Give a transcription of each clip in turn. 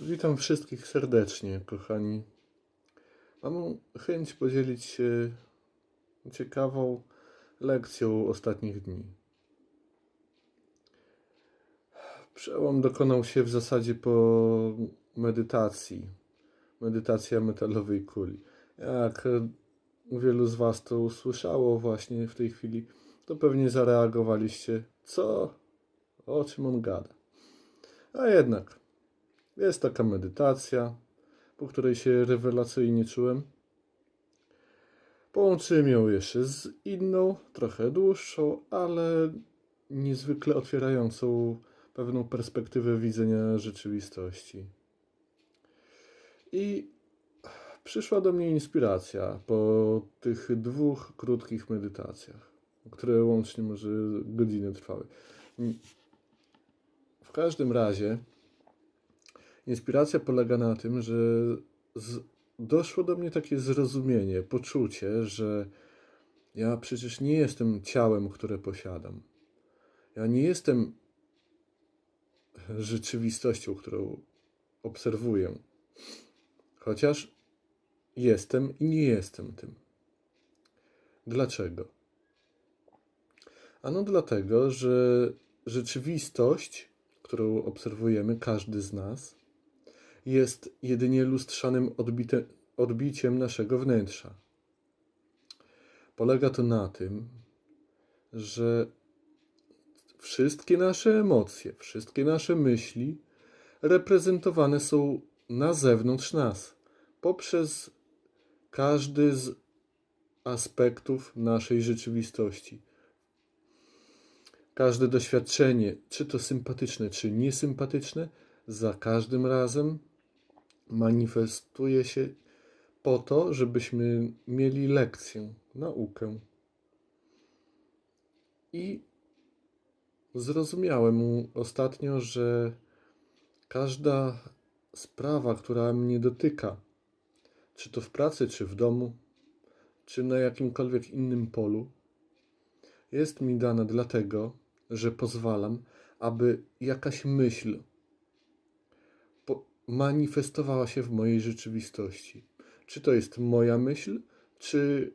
Witam wszystkich serdecznie, kochani. Mam chęć podzielić się ciekawą lekcją ostatnich dni. Przełom dokonał się w zasadzie po medytacji. Medytacja metalowej kuli. Jak wielu z Was to usłyszało właśnie w tej chwili, to pewnie zareagowaliście, co, o czym on gada. A jednak, jest taka medytacja, po której się rewelacyjnie czułem. Połączyłem ją jeszcze z inną, trochę dłuższą, ale niezwykle otwierającą pewną perspektywę widzenia rzeczywistości. I przyszła do mnie inspiracja po tych dwóch krótkich medytacjach, które łącznie może godzinę trwały. W każdym razie inspiracja polega na tym, że z, doszło do mnie takie zrozumienie, poczucie, że ja przecież nie jestem ciałem, które posiadam. Ja nie jestem rzeczywistością, którą obserwuję. Chociaż jestem i nie jestem tym. Dlaczego? Ano dlatego, że rzeczywistość, którą obserwujemy, każdy z nas, jest jedynie lustrzanym odbite, odbiciem naszego wnętrza. Polega to na tym, że wszystkie nasze emocje, wszystkie nasze myśli reprezentowane są na zewnątrz nas, poprzez każdy z aspektów naszej rzeczywistości. Każde doświadczenie, czy to sympatyczne, czy niesympatyczne, za każdym razem manifestuje się po to, żebyśmy mieli lekcję, naukę. I zrozumiałem ostatnio, że każda sprawa, która mnie dotyka, czy to w pracy, czy w domu, czy na jakimkolwiek innym polu, jest mi dana dlatego, że pozwalam, aby jakaś myśl manifestowała się w mojej rzeczywistości. Czy to jest moja myśl, czy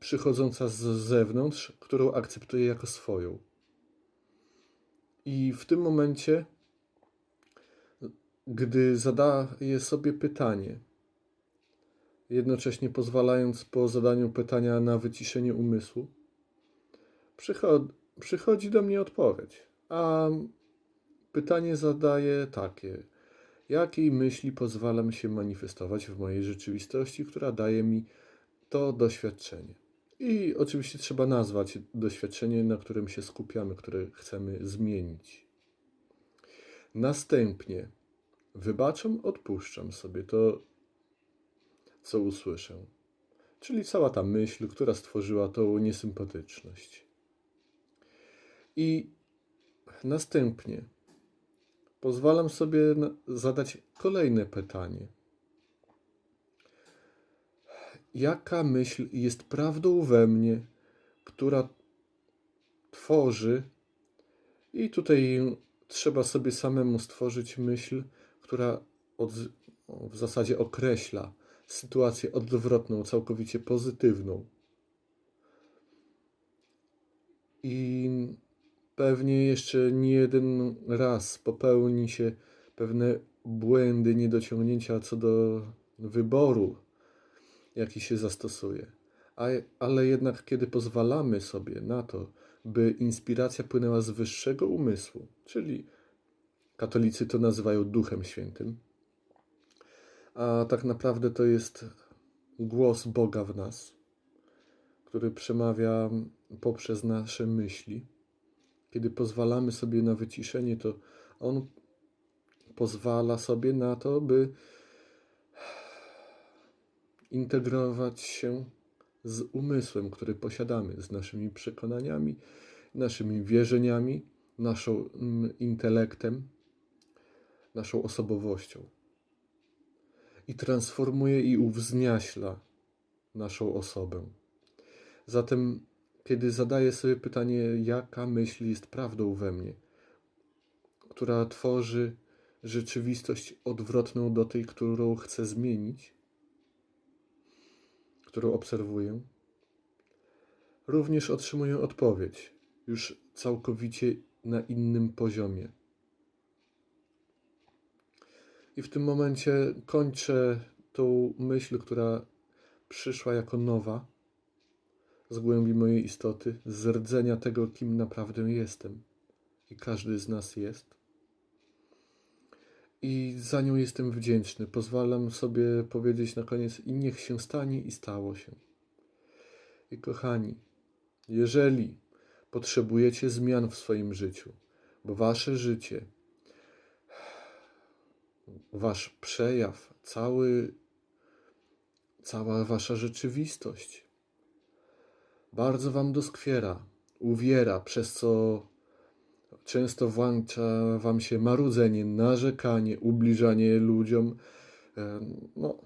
przychodząca z zewnątrz, którą akceptuję jako swoją. I w tym momencie, gdy zadaję sobie pytanie, jednocześnie pozwalając po zadaniu pytania na wyciszenie umysłu, przychodzi, przychodzi do mnie odpowiedź. A pytanie zadaję takie jakiej myśli pozwalam się manifestować w mojej rzeczywistości, która daje mi to doświadczenie. I oczywiście trzeba nazwać doświadczenie, na którym się skupiamy, które chcemy zmienić. Następnie wybaczam, odpuszczam sobie to, co usłyszę. Czyli cała ta myśl, która stworzyła tą niesympatyczność. I następnie pozwalam sobie zadać kolejne pytanie. Jaka myśl jest prawdą we mnie, która tworzy, i tutaj trzeba sobie samemu stworzyć myśl, która od, w zasadzie określa sytuację odwrotną, całkowicie pozytywną. I pewnie jeszcze nie jeden raz popełni się pewne błędy, niedociągnięcia co do wyboru, jaki się zastosuje. Ale jednak, kiedy pozwalamy sobie na to, by inspiracja płynęła z wyższego umysłu, czyli katolicy to nazywają Duchem Świętym, a tak naprawdę to jest głos Boga w nas, który przemawia poprzez nasze myśli kiedy pozwalamy sobie na wyciszenie, to On pozwala sobie na to, by integrować się z umysłem, który posiadamy, z naszymi przekonaniami, naszymi wierzeniami, naszą mm, intelektem, naszą osobowością. I transformuje i uwzniaśla naszą osobę. Zatem kiedy zadaję sobie pytanie, jaka myśl jest prawdą we mnie, która tworzy rzeczywistość odwrotną do tej, którą chcę zmienić, którą obserwuję, również otrzymuję odpowiedź, już całkowicie na innym poziomie. I w tym momencie kończę tą myśl, która przyszła jako nowa z głębi mojej istoty, z rdzenia tego, kim naprawdę jestem. I każdy z nas jest. I za nią jestem wdzięczny. Pozwalam sobie powiedzieć na koniec, i niech się stanie, i stało się. I kochani, jeżeli potrzebujecie zmian w swoim życiu, bo wasze życie, wasz przejaw, cały, cała wasza rzeczywistość bardzo wam doskwiera, uwiera, przez co często włącza wam się marudzenie, narzekanie, ubliżanie ludziom, no,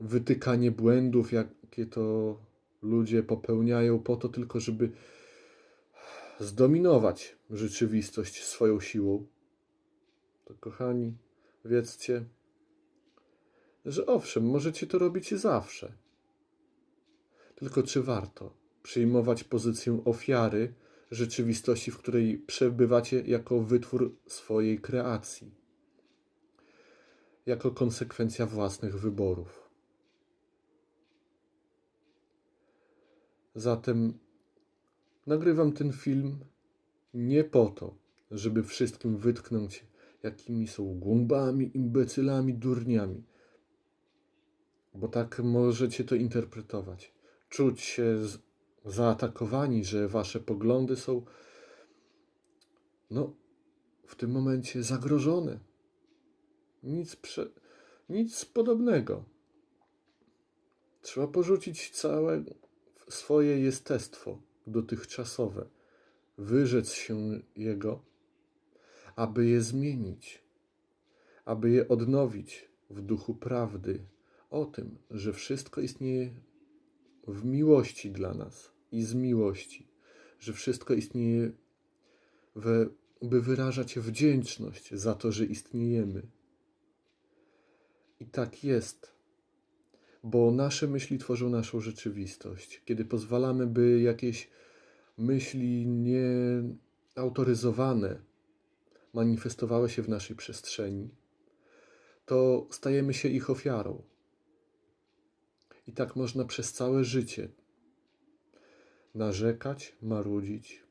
wytykanie błędów, jakie to ludzie popełniają po to tylko, żeby zdominować rzeczywistość swoją siłą. To kochani, wiedzcie, że owszem, możecie to robić zawsze. Tylko czy warto przyjmować pozycję ofiary rzeczywistości, w której przebywacie jako wytwór swojej kreacji, jako konsekwencja własnych wyborów? Zatem nagrywam ten film nie po to, żeby wszystkim wytknąć, jakimi są głąbami, imbecylami, durniami bo tak możecie to interpretować. Czuć się zaatakowani, że wasze poglądy są no, w tym momencie zagrożone. Nic, prze, nic podobnego. Trzeba porzucić całe swoje jestestwo dotychczasowe, wyrzec się jego, aby je zmienić, aby je odnowić w duchu prawdy, o tym, że wszystko istnieje w miłości dla nas i z miłości, że wszystko istnieje, we, by wyrażać wdzięczność za to, że istniejemy. I tak jest, bo nasze myśli tworzą naszą rzeczywistość. Kiedy pozwalamy, by jakieś myśli nieautoryzowane manifestowały się w naszej przestrzeni, to stajemy się ich ofiarą. I tak można przez całe życie narzekać, marudzić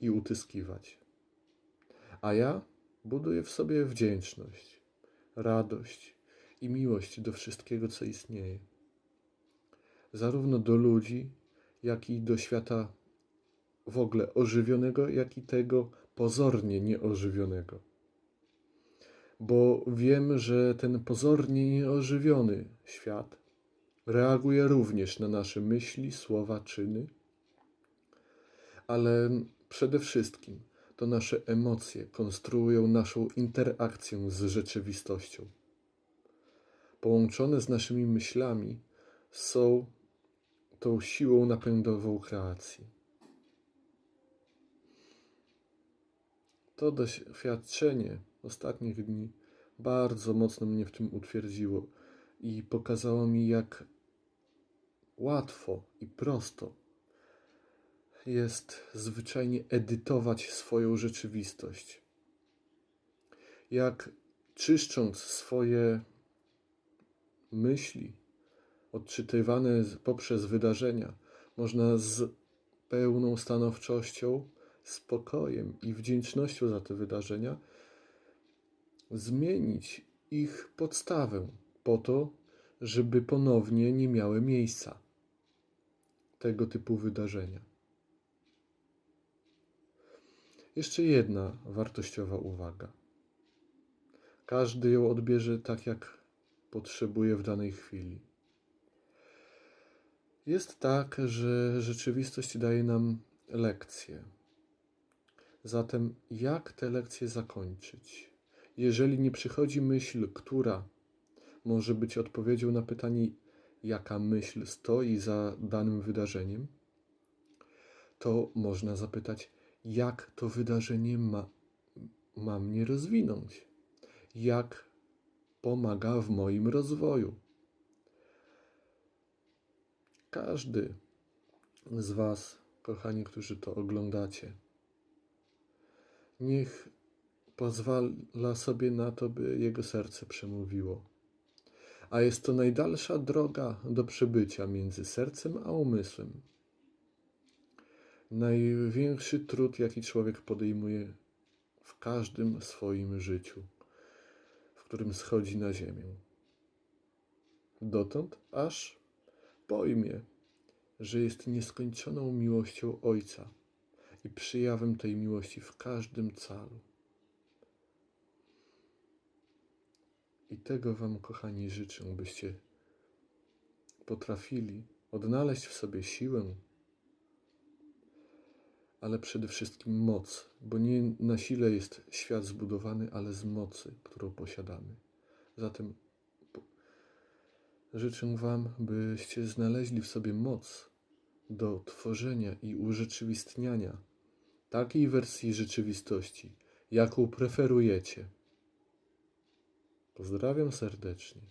i utyskiwać. A ja buduję w sobie wdzięczność, radość i miłość do wszystkiego, co istnieje. Zarówno do ludzi, jak i do świata w ogóle ożywionego, jak i tego pozornie nieożywionego. Bo wiem, że ten pozornie nieożywiony świat reaguje również na nasze myśli, słowa, czyny, ale przede wszystkim to nasze emocje konstruują naszą interakcję z rzeczywistością. Połączone z naszymi myślami są tą siłą napędową kreacji. To doświadczenie ostatnich dni bardzo mocno mnie w tym utwierdziło i pokazało mi, jak łatwo i prosto jest zwyczajnie edytować swoją rzeczywistość. Jak czyszcząc swoje myśli, odczytywane poprzez wydarzenia, można z pełną stanowczością, spokojem i wdzięcznością za te wydarzenia zmienić ich podstawę po to, żeby ponownie nie miały miejsca tego typu wydarzenia. Jeszcze jedna wartościowa uwaga. Każdy ją odbierze tak, jak potrzebuje w danej chwili. Jest tak, że rzeczywistość daje nam lekcje. Zatem, jak te lekcje zakończyć? Jeżeli nie przychodzi myśl, która może być odpowiedzią na pytanie, jaka myśl stoi za danym wydarzeniem, to można zapytać, jak to wydarzenie ma, ma mnie rozwinąć, jak pomaga w moim rozwoju. Każdy z Was, kochani, którzy to oglądacie, niech pozwala sobie na to, by jego serce przemówiło. A jest to najdalsza droga do przebycia między sercem a umysłem. Największy trud, jaki człowiek podejmuje w każdym swoim życiu, w którym schodzi na ziemię. Dotąd, aż pojmie, że jest nieskończoną miłością Ojca i przyjawem tej miłości w każdym calu. I tego Wam, kochani, życzę, byście potrafili odnaleźć w sobie siłę, ale przede wszystkim moc, bo nie na sile jest świat zbudowany, ale z mocy, którą posiadamy. Zatem życzę Wam, byście znaleźli w sobie moc do tworzenia i urzeczywistniania takiej wersji rzeczywistości, jaką preferujecie. Pozdrawiam serdecznie.